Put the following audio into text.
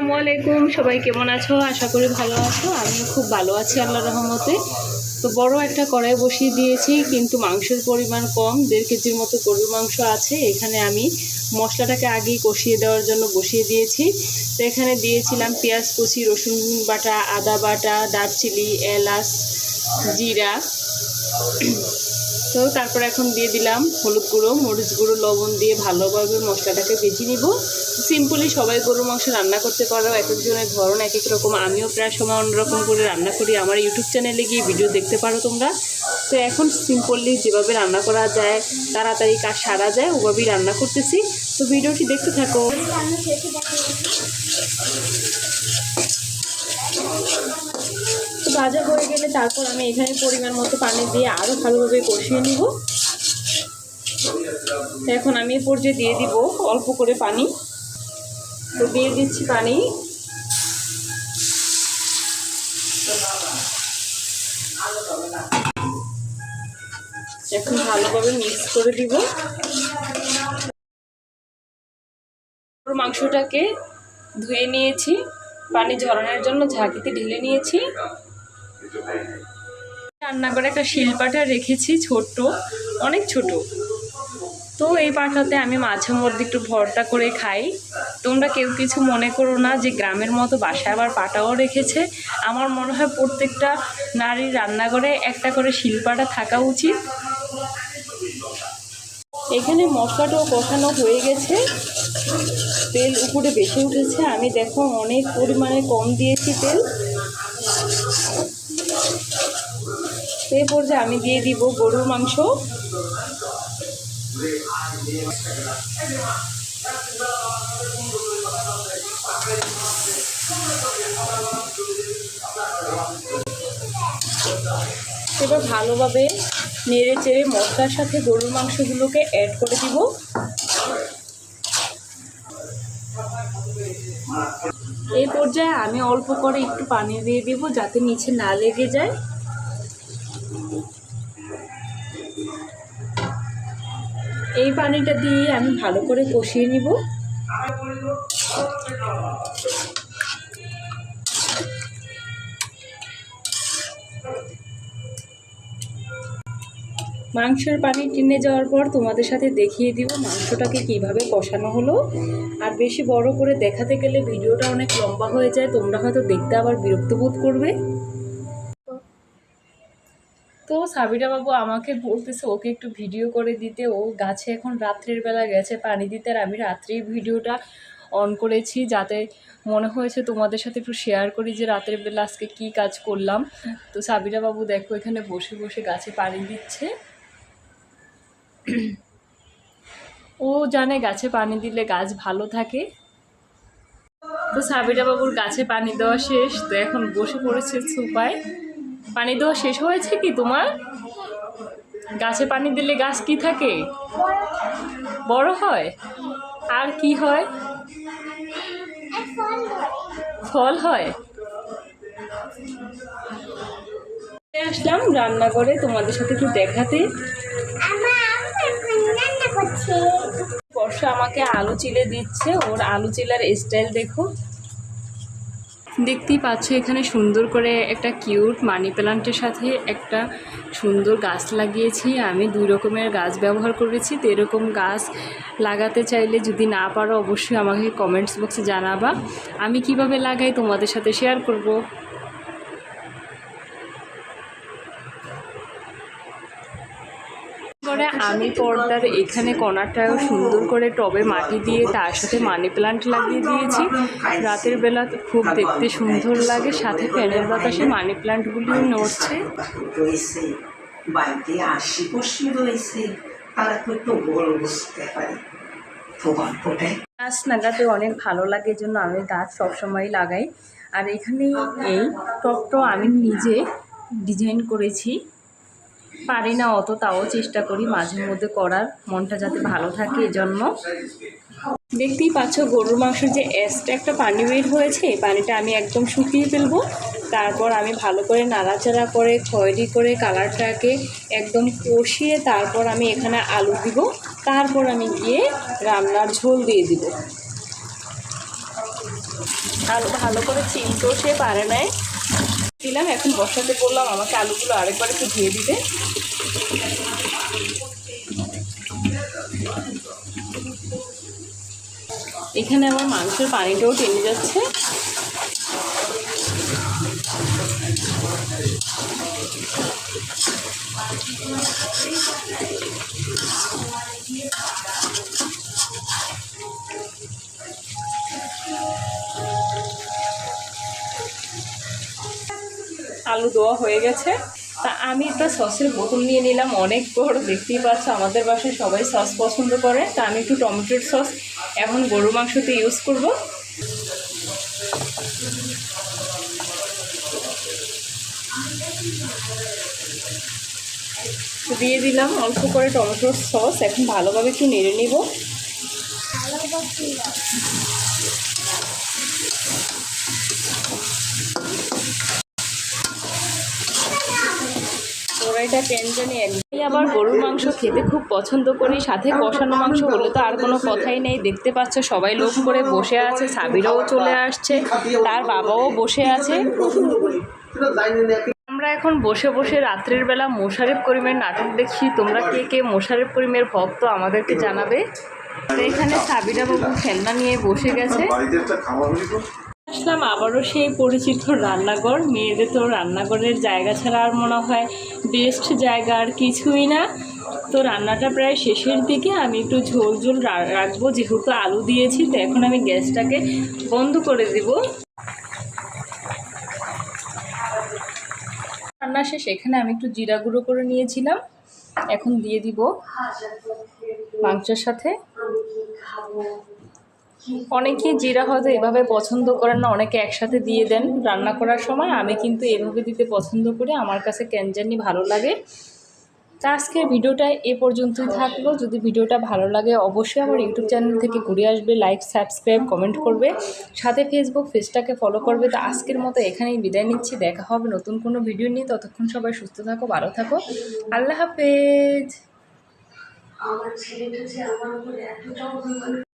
আসসালামু আলাইকুম, সবাই কেমন আছো? আশা করি ভালো আছো। আমিও খুব ভালো আছি আল্লাহ রহমতে। তো বড় একটা কড়াই বসিয়ে দিয়েছি, কিন্তু মাংসের পরিমাণ কম, দেড় কেজির মতো গরুর মাংস আছে। এখানে আমি মশলাটাকে আগেই কষিয়ে দেওয়ার জন্য বসিয়ে দিয়েছি। তো এখানে দিয়েছিলাম পেঁয়াজ কুচি, রসুন বাটা, আদা বাটা, দারচিনি, এলাচ, জিরা। তো তারপর এখন দিয়ে দিলাম হলুদ গুঁড়ো, মরিচ গুঁড়ো, লবণ দিয়ে ভালোভাবে মশলাটাকে বেজে নিব। সিম্পলি সবাই গরুর মাংস রান্না করতে পারো, এক একজনের ধরন, এক এক রকম। আমিও প্রায় সময় অন্যরকম করে রান্না করি। আমার ইউটিউব চ্যানেলে গিয়ে ভিডিও দেখতে পারো তোমরা। তো এখন সিম্পলি যেভাবে রান্না করা যায়, তাড়াতাড়ি কাজ সারা যায়, ওভাবেই রান্না করতেছি। তো ভিডিওটি দেখতে থাকো। ভাজা হয়ে গেলে তারপর আমি এখানে পরিমাণ মতো পানি দিয়ে আরও ভালোভাবে কষিয়ে নিব। এখন আমি এ পর্যায়ে দিয়ে দিব অল্প করে পানি। তো দিয়ে দিচ্ছি পানি। এখন ভালোভাবে মিক্স করে দিব। মাংসটাকে ধুয়ে নিয়েছি। পানি ঝরানোর জন্য ঝাঁকিতে ঢেলে নিয়েছি। রান্নাঘরে একটা শিলপাটা রেখেছি, ছোট্ট, অনেক ছোট। তো এই পাটাতে আমি মাঝে মধ্যে একটু ভরটা করে খাই। তোমরা কেউ কিছু মনে করো না যে গ্রামের মতো বাসায় আবার পাটাও রেখেছে। আমার মনে হয় প্রত্যেকটা নারীর রান্নাঘরে একটা করে শিলপাটা থাকা উচিত। এখানে মশলাটাও কষানো হয়ে গেছে। তেল উপরে বেশি উঠেছে। আমি দেখো অনেক পরিমাণে কম দিয়েছি তেল। এই পর্যায়ে আমি দিয়ে দিব গরুর মাংস। এবার ভালোভাবে নেড়ে চেড়ে মশলার সাথে গরুর মাংসগুলোকে অ্যাড করে দিব। এই পর্যায়ে আমি অল্প করে একটু পানি দিয়ে দিব যাতে নিচে না লেগে যায়। এই পানিটা দিয়ে আমি ভালো করে কষিয়ে নিব। মাংসের পানি টেনে যাওয়ার পর তোমাদের সাথে দেখিয়ে দিব মাংসটাকে কীভাবে কষানো হলো। আর বেশি বড় করে দেখাতে গেলে ভিডিওটা অনেক লম্বা হয়ে যায়, তোমরা হয়তো দেখতে আবার বিরক্ত বোধ করবে। তো সাবিরা বাবু আমাকে বলতেছে, ওকে একটু ভিডিও করে দিতে। ও গাছে এখন রাত্রের বেলা গেছে পানি দিতে আর আমি রাত্রেই ভিডিওটা অন করেছি যাতে মনে হয়েছে তোমাদের সাথে একটু শেয়ার করি যে রাতের বেলা আজকে কী কাজ করলাম। তো সাবিরা বাবু দেখো এখানে বসে বসে গাছে পানি দিচ্ছে। ও জানে গাছে পানি দিলে গাছ ভালো থাকে। তো সাবিরা বাবুর গাছে পানি দেওয়া শেষ। তো এখন বসে পড়েছে সুপায় পানি দেওয়া শেষ হয়েছে কি তোমার? গাছে পানি দিলে গাছ কি থাকে? বড় হয়? আর কি হয়? ফল হয়? আসলাম রান্না করে তোমাদের সাথে একটু দেখাতে। বর্ষা আমাকে আলু চিলে দিচ্ছে। ওর আলু চিলার স্টাইল দেখো। দেখতেই পাচ্ছ, এখানে সুন্দর করে একটা কিউট মানি প্ল্যান্টের সাথে একটা সুন্দর গাছ লাগিয়েছি। আমি দুই রকমের গাছ ব্যবহার করেছি, তো এরকম গাছ লাগাতে চাইলে যদি না পারো, অবশ্যই আমাকে কমেন্টস বক্সে জানাবা। আমি কীভাবে লাগাই তোমাদের সাথে শেয়ার করব করে আমি পর্দার এখানে কর্নারটাও সুন্দর করে টবে মাটি দিয়ে তার সাথে মানি প্লান্ট লাগিয়ে দিয়েছি। রাতের বেলা খুব দেখতে সুন্দর লাগে, সাথে ফ্যানের বাতাসে মানি প্লান্টগুলিও নড়ছে। গাছ লাগাতে অনেক ভালো লাগে জন্য আমি গাছ সবসময় লাগাই। আর এখানে এই টপটা আমি নিজে ডিজাইন করেছি। পারি না অত, তাও চেষ্টা করি মাঝে মধ্যে করার। মনটা যাতে ভালো থাকে এজন্য। দেখতেই পাচ্ছ, গরুর মাংসের যে এক্সট্রা একটা পানি বের হয়েছে পানিটা আমি একদম শুকিয়ে ফেলব। তারপর আমি ভালো করে নাড়াচাড়া করে, খয়েরি করে, কালারটাকে একদম কষিয়ে তারপর আমি এখানে আলু দিব। তারপর আমি গিয়ে রান্নার ঝোল দিয়ে দিব। আলু ভালো করে চিনতেও সে পারে নাই। দিলাম, এখন বসাতে বললাম, আমাকে আলুগুলো আরেকবার একটু ধুয়ে দিতে। এখানে আমার মাংসের পানিটাও টেনে যাচ্ছে। আলু দেওয়া হয়ে গেছে। তা আমি একটা সসের বোতল নিয়ে নিলাম, অনেক বড়, দেখতেই পাচ্ছ আমাদের বাসায় সবাই সস পছন্দ করে। তা আমি একটু টমেটোর সস এখন গরু মাংসতে ইউজ করব। দিয়ে দিলাম অল্প করে টমেটোর সস, এখন ভালোভাবে একটু নেড়ে নিব। কড়াইটা জানি এমনি আবার গরুর মাংস খেতে খুব পছন্দ করি, সাথে কষানো মাংস হলে তো আর কোনো কথাই নেই। দেখতে পাচ্ছ সবাই লোভ করে বসে আছে, সাবিরাও চলে আসছে, তার বাবাও বসে আছে। আমরা এখন বসে বসে রাত্রের বেলা মোশারেফ করিমের নাটক দেখি তোমরা কে কে মোশারেফ করিমের ভক্ত আমাদেরকে জানাবে? এখানে সাবিরা বাবু খেলনা নিয়ে বসে গেছে। আসলাম আবারও সেই পরিচিত রান্নাঘর। মেয়েদের তো রান্নাঘরের জায়গা ছাড়া আর মনে হয় বেস্ট জায়গা আর কিছুই না। তো রান্নাটা প্রায় শেষের দিকে আমি একটু ঝোল ঝোল রাখব। যেহেতু আলু দিয়েছি, তো এখন আমি গ্যাসটাকে বন্ধ করে দেব। রান্না শেষ, এখানে আমি একটু জিরা গুঁড়ো করে নিয়েছিলাম। এখন দিয়ে দিব মাংসের সাথে। অনেকে জিরা হয়তো এভাবে পছন্দ করেন না, অনেকে একসাথে দিয়ে দেন রান্না করার সময়। আমি কিন্তু এভাবে দিতে পছন্দ করি, আমার কাছে ক্যানজানি ভালো লাগে। তা আজকের ভিডিওটা এ পর্যন্তই থাকল। যদি ভিডিওটা ভালো লাগে, অবশ্যই আমার ইউটিউব চ্যানেল থেকে ঘুরে আসবে, লাইক, সাবস্ক্রাইব, কমেন্ট করবে। সাথে ফেসবুক পেজটাকে ফলো করবে। তো আজকের মতো এখানেই বিদায় নিচ্ছি। দেখা হবে নতুন কোনো ভিডিও নিয়ে। ততক্ষণ সবাই সুস্থ থাকো, ভালো থাকো। আল্লাহ হাফেজ। আমার ছেলেটা যে আমার